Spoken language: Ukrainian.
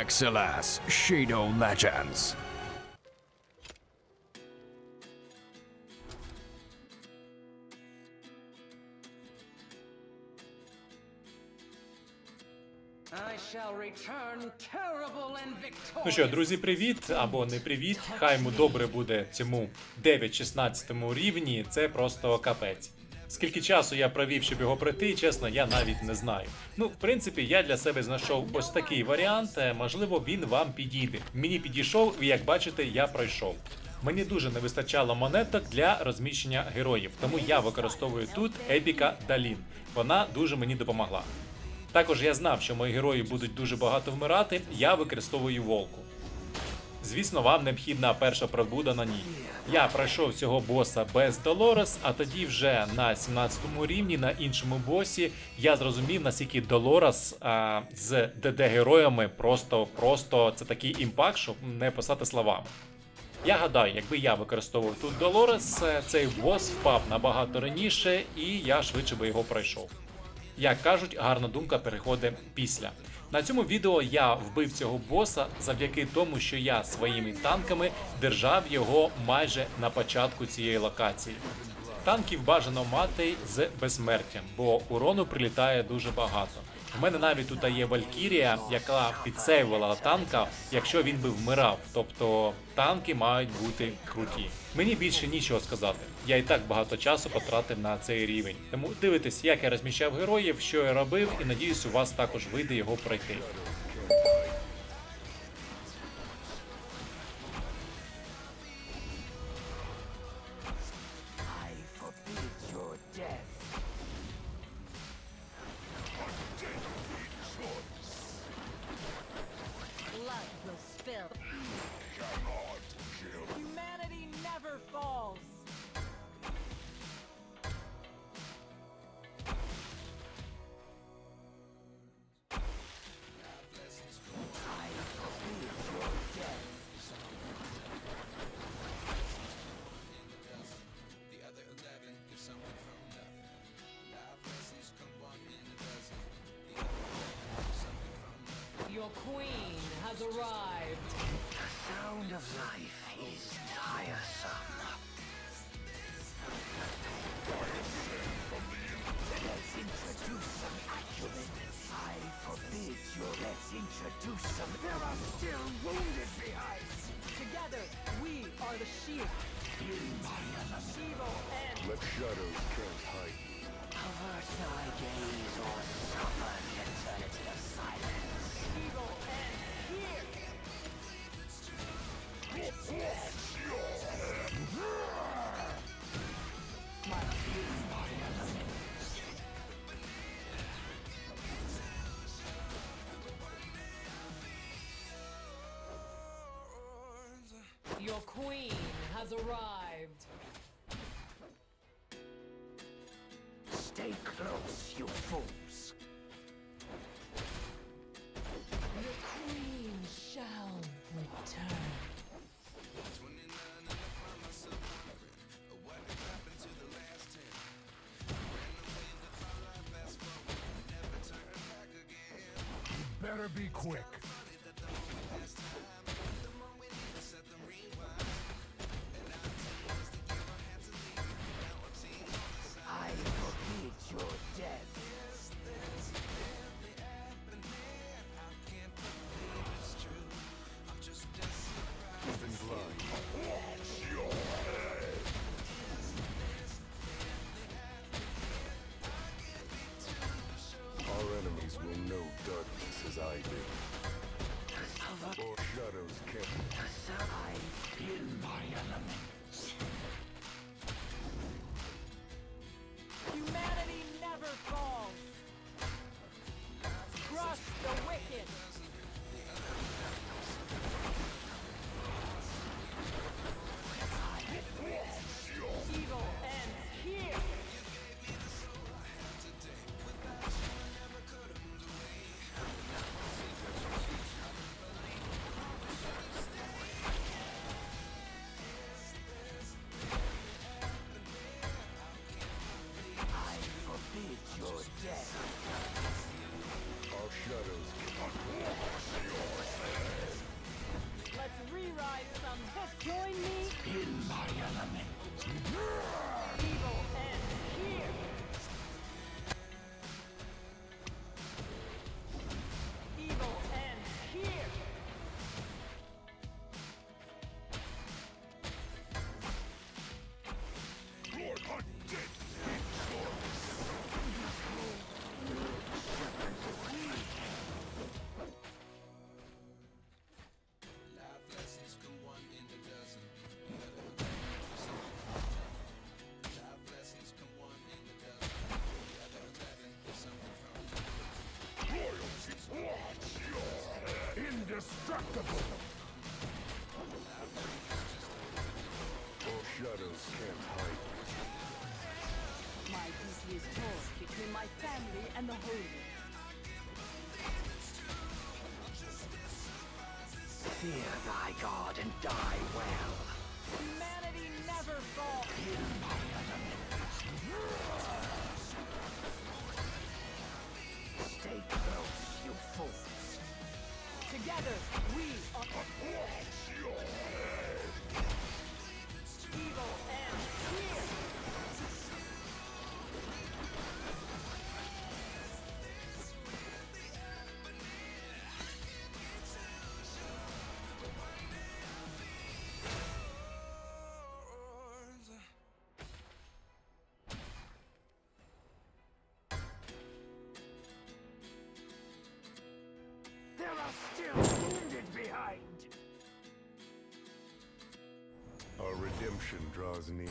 Excelas Shadow Legends. I shall return terrible and victorious. Ну що, друзі, привіт або не привіт. Хай йому добре буде цьому 9-16 рівні. Це просто капець. Скільки часу я провів, щоб його пройти, чесно, я навіть не знаю. Ну, в принципі, я для себе знайшов ось такий варіант. е, Можливо, він вам підійде. Мені підійшов, і як бачите, я пройшов. Мені дуже не вистачало монеток для розміщення героїв, тому я використовую тут Епіка Далін. Вона дуже мені допомогла. Також я знав, що мої герої будуть дуже багато вмирати, я використовую волку. Звісно, вам необхідна перша пробуда на ній. Я пройшов цього боса без Долорес, а тоді вже на 17 рівні на іншому босі я зрозумів, наскільки Долорес а, з ДД героями просто, просто це такий імпакт, щоб не писати словами. Я гадаю, якби я використовував тут Долорес, е, цей бос впав набагато раніше, і я швидше би його пройшов. Як кажуть, гарна думка переходить після. На цьому відео я вбив цього боса завдяки тому, що я своїми танками держав його майже на початку цієї локації. Танків бажано мати з безсмертям, бо урону прилітає дуже багато. У мене навіть тут є Валькірія, яка підсейвувала танка, якщо він би вмирав. Тобто танки мають бути круті. Мені більше нічого сказати. Я і так багато часу потратив на цей рівень. Тому дивитесь, як я розміщав героїв, що я робив, і надіюсь, у вас також вийде його пройти. Queen has arrived. The sound of life is tiresome. Let's introduce some acumen. I forbid your. Let's introduce some. There are still wounded behind. Together, we are the shield. Evil and Let shadows cast hide. Avert thy gaze or suffer the eternity of silence. Your queen has arrived. Stay close, you fools. Your queen shall return. Better be quick. 나가네. My duty is torn between my family and the holy. Fear thy god and die well. Are still wounded behind. Our redemption draws near.